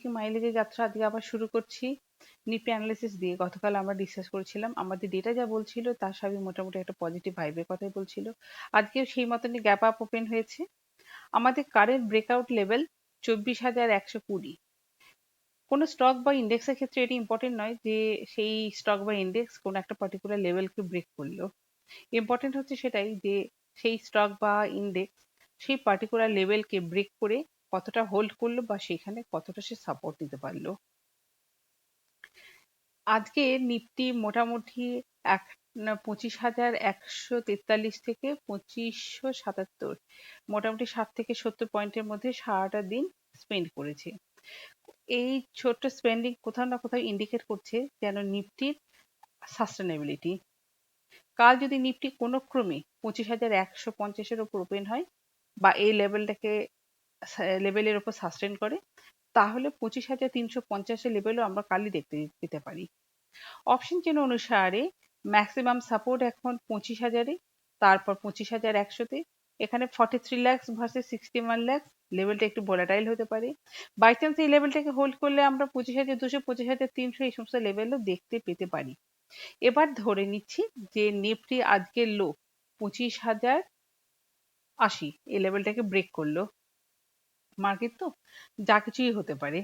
কি মাইলেজের যাত্রা আজকে আবার শুরু করছি। নিফটি অ্যানালিসিস দিয়ে গতকাল আমরা ডিসকাস করেছিলাম। আমাদের ডেটা যা বলছিল তার সবই মোটামুটি একটা পজিটিভ ভাইবের কথাই বলছিল। আজকেও সেই মতনই গ্যাপ আপ ওপেন হয়েছে। আমাদের কারেন্ট ব্রেকআউট লেভেল চব্বিশ হাজার একশো কুড়ি। কোনো স্টক বা ইন্ডেক্সের ক্ষেত্রে এটি ইম্পর্টেন্ট নয় যে সেই স্টক বা ইন্ডেক্স কোনো একটা পার্টিকুলার লেভেলকে ব্রেক করল। ইম্পর্টেন্ট হচ্ছে সেটাই যে সেই স্টক বা ইন্ডেক্স সেই পার্টিকুলার লেভেলকে ব্রেক করে কতটা হোল্ড করল বা সেখানে কতটা সে সাপোর্ট দিতে পারল। আজকে নিফটি মোটামুটি এক পঁচিশ হাজার একশো তেতাল্লিশ থেকে পঁচিশশো সাতাত্তর, মোটামুটি ষাট থেকে সত্তর পয়েন্টের মধ্যে সারাটা দিন স্পেন্ড করেছে। এই ছোট্ট স্পেন্ডিং কোথাও না কোথাও ইন্ডিকেট করছে যেন নিফটির সাস্টেনেবিলিটি কাল যদি নিফটি কোনো ক্রমে পঁচিশ হাজার একশো পঞ্চাশের ওপর ওপেন হয় বা এই লেভেলটাকে লেভেলের ওপর সাস্টেন করে, তাহলে পঁচিশ হাজার তিনশো পঞ্চাশের লেভেলও আমরা কালই দেখতে পেতে পারি। অপশন চেন অনুসারে ম্যাক্সিমাম সাপোর্ট এখন পঁচিশ হাজারে, তারপর পঁচিশ হাজার একশোতে, এখানে forty three lakhs versus sixty one lakhs লেভেলটা একটু ভোলাটাইল হতে পারে। বাই চান্স এই লেভেলটাকে হোল্ড করলে আমরা পঁচিশ হাজার দুশো, পঁচিশ হাজার তিনশো এই সমস্ত লেভেলও দেখতে পেতে পারি। এবার ধরে নিচ্ছি যে নিফটি আজকের লো পঁচিশ হাজার আশি, এই লেভেলটাকে ব্রেক করল। মার্কেট তো, যা কিছুই হতে পারে।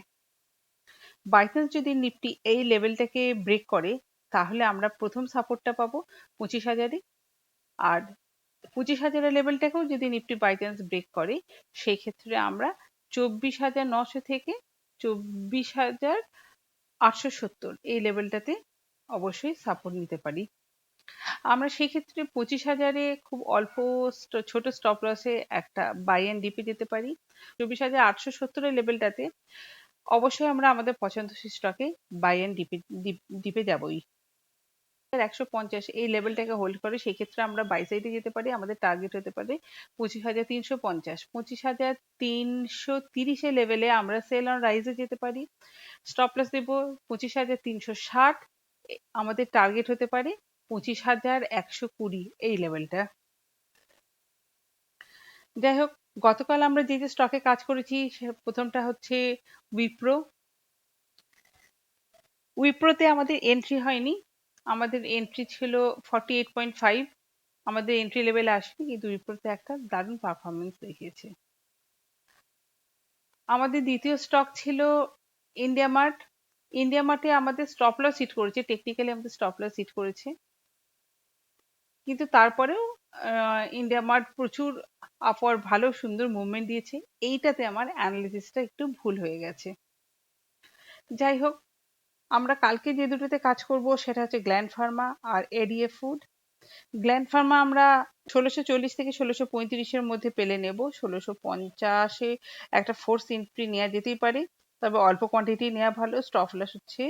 বাই চান্স যদি নিফটি এই লেভেলটাকে ব্রেক করে, তাহলে আমরা প্রথম সাপোর্টটা পাবো পঁচিশ হাজারে। আর পঁচিশ হাজারের লেভেলটাকেও যদি নিফটি বাই চান্স ব্রেক করে, সেই ক্ষেত্রে আমরা চব্বিশ হাজার নশো থেকে চব্বিশ হাজার আটশো সত্তর এই লেভেলটাতে অবশ্যই সাপোর্ট নিতে পারি। আমরা সেই ক্ষেত্রে পঁচিশ হাজারে খুব অল্প ছোট স্টপ লসে একটা বাই অ্যান্ড ডিপে যেতে পারি। চব্বিশ হাজার আটশো সত্তরের লেভেলটাতে অবশ্যই আমরা আমাদের পছন্দসই স্টকে বাই অ্যান্ড ডিপে ডিপে যাবই। একশো পঞ্চাশ এই লেভেলটাকে হোল্ড করে সেই ক্ষেত্রে আমরা বাই সাইডে যেতে পারি, আমাদের টার্গেট হতে পারে পঁচিশ হাজার তিনশো পঞ্চাশ। পঁচিশ হাজার তিনশো তিরিশে লেভেলে আমরা সেল অন রাইজে যেতে পারি। স্টপ লস দেবো পঁচিশ হাজার তিনশো ষাট আমাদের টার্গেট হতে পারে। পঁচিশ হাজার একশো কুড়ি এই লেভেলটা যাই হোক গতকাল আমরা যে যে স্টকে কাজ করেছি প্রথমটা হচ্ছে উইপ্রো উইপ্রোতে আমাদের এন্ট্রি হয়নি। আমাদের এন্ট্রি ছিল ফর্টি এইট পয়েন্ট ফাইভ আমাদের এন্ট্রি লেভেলে আসেনি কিন্তু উইপ্রোতে একটা দারুণ পারফরমেন্স দেখিয়েছে। আমাদের দ্বিতীয় স্টক ছিল ইন্ডিয়া মার্ট ইন্ডিয়া মার্টে আমাদের স্টপ লস হিট করেছে। টেকনিক্যালি আমাদের স্টপ লস হিট করেছে। কিন্তু তারপরেও ইন্ডিয়া মার্ট প্রচুর আপওয়ার্ড ভালো, সুন্দর মুভমেন্ট দিয়েছে। এইটাতে আমার অ্যানালিসিসটা একটু ভুল হয়ে গেছে। যাই হোক, আমরা কালকে যে দুটোতে কাজ করব সেটা হচ্ছে গ্ল্যান্ড ফার্মা আর এডিএ ফুড গ্ল্যান্ড ফার্মা আমরা ষোলোশো চল্লিশ থেকে ষোলোশো পঁয়ত্রিশের মধ্যে পেলে নেব। ষোলোশো পঞ্চাশে একটা ফোর্স এন্ট্রি নেওয়া যেতেই পারে। তবে অল্প কোয়ান্টিটি নেওয়া ভালো স্টপ লস হচ্ছে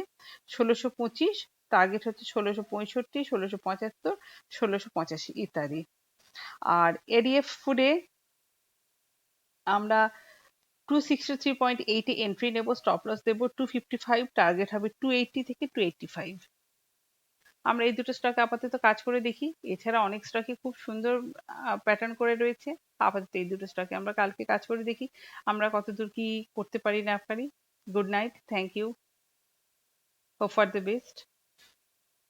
ষোলোশো পঁচিশ। টার্গেট হচ্ছে ষোলোশো পঁয়ষট্টি, ষোলোশো পঁচাত্তর, ষোলোশো পঁচাশি ইত্যাদি। আর এডিএফ ফুডে আমরা টু সিক্সটি থ্রি পয়েন্ট এইটে এন্ট্রি নেব স্টপ লস দেবো টু ফিফটি ফাইভ টার্গেট হবে টু এইটটি থেকে টু এইটটি ফাইভ আমরা এই দুটো স্টকে আপাতত কাজ করে দেখি। এছাড়া অনেক স্টকে খুব সুন্দর প্যাটার্ন করে রয়েছে। আপাতত এই দুটো স্টকে আমরা কালকে কাজ করে দেখি। আমরা কতদূর কি করতে পারি না পারি। Good night thank you hope for the best